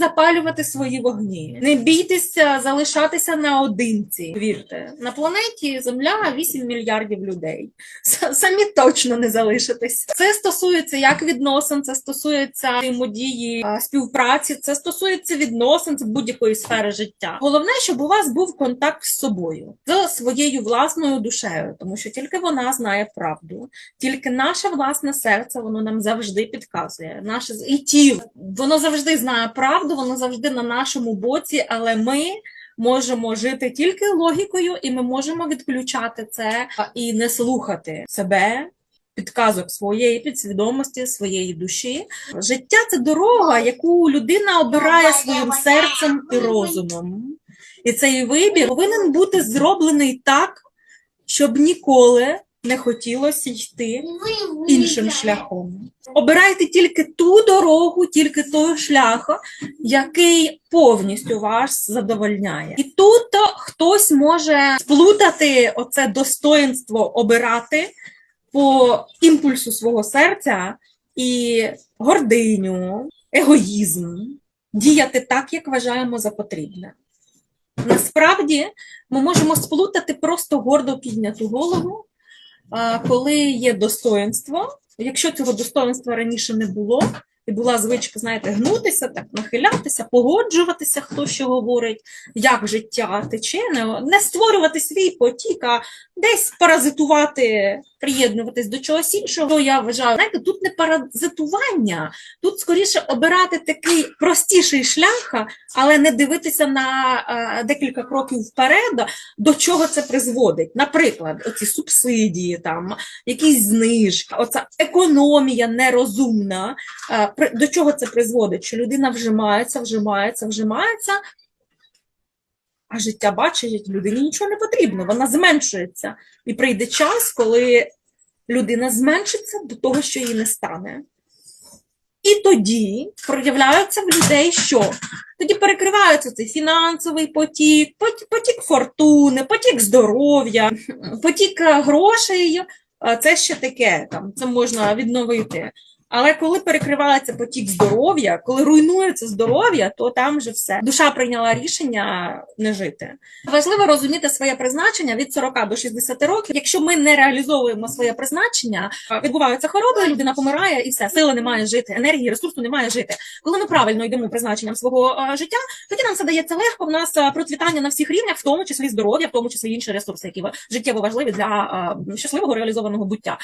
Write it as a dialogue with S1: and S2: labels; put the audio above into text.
S1: запалювати свої вогні, не бійтеся залишатися наодинці. Вірте, на планеті Земля 8 мільярдів людей. Самі точно не залишитесь. Це стосується як відносин, це стосується взаємодії, співпраці, це стосується відносин з будь-якої сфери життя. Головне, щоб у вас був контакт з собою, з своєю власною душею, тому що тільки вона знає правду, тільки наше власне серце воно нам завжди підказує. Наше і тіло воно завжди знає правду, воно завжди на нашому боці, але ми. Можемо жити тільки логікою, і ми можемо відключати це і не слухати себе, підказок своєї підсвідомості, своєї душі. Життя це дорога, яку людина обирає своїм серцем і розумом. І цей вибір повинен бути зроблений так, щоб ніколи не хотілося йти іншим шляхом. Обирайте тільки ту дорогу, тільки той шлях, який повністю вас задовольняє. І тут хтось може сплутати оце достоинство обирати по імпульсу свого серця і гординю, егоїзм, діяти так, як вважаємо за потрібне. Насправді ми можемо сплутати просто гордо підняту голову, коли є достоинство. Якщо цього достоинства раніше не було, і була звичка, знаєте, гнутися, так нахилятися, погоджуватися, хто що говорить, як життя тече, не, не створювати свій потік, а десь паразитувати, приєднуватись до чогось іншого. Я вважаю, знаєте, тут не паразитування, тут скоріше обирати такий простіший шлях, але не дивитися на е, декілька кроків вперед, до чого це призводить. Наприклад, оці субсидії, там якісь знижки, оця економія нерозумна. До чого це призводить? Що людина вжимається, вжимається, вжимається, а життя бачить, людині нічого не потрібно, вона зменшується. І прийде час, коли людина зменшиться до того, що їй не стане. І тоді проявляються в людей що? Тоді перекривається цей фінансовий потік, потік фортуни, потік здоров'я, потік е, грошей. е, Це ще таке, там, це можна відновити. Але коли перекривається потік здоров'я, коли руйнується здоров'я, то там вже все. Душа прийняла рішення не жити. Важливо розуміти своє призначення від 40 до 60 років. Якщо ми не реалізовуємо своє призначення, відбуваються хвороби, людина помирає і все, сили немає жити, енергії, ресурсу немає жити. Коли ми правильно йдемо призначенням свого е, життя, тоді нам все дається легко. В нас е, процвітання на всіх рівнях, в тому числі здоров'я, в тому числі інші ресурси, які життєво важливі для е, щасливого реалізованого буття.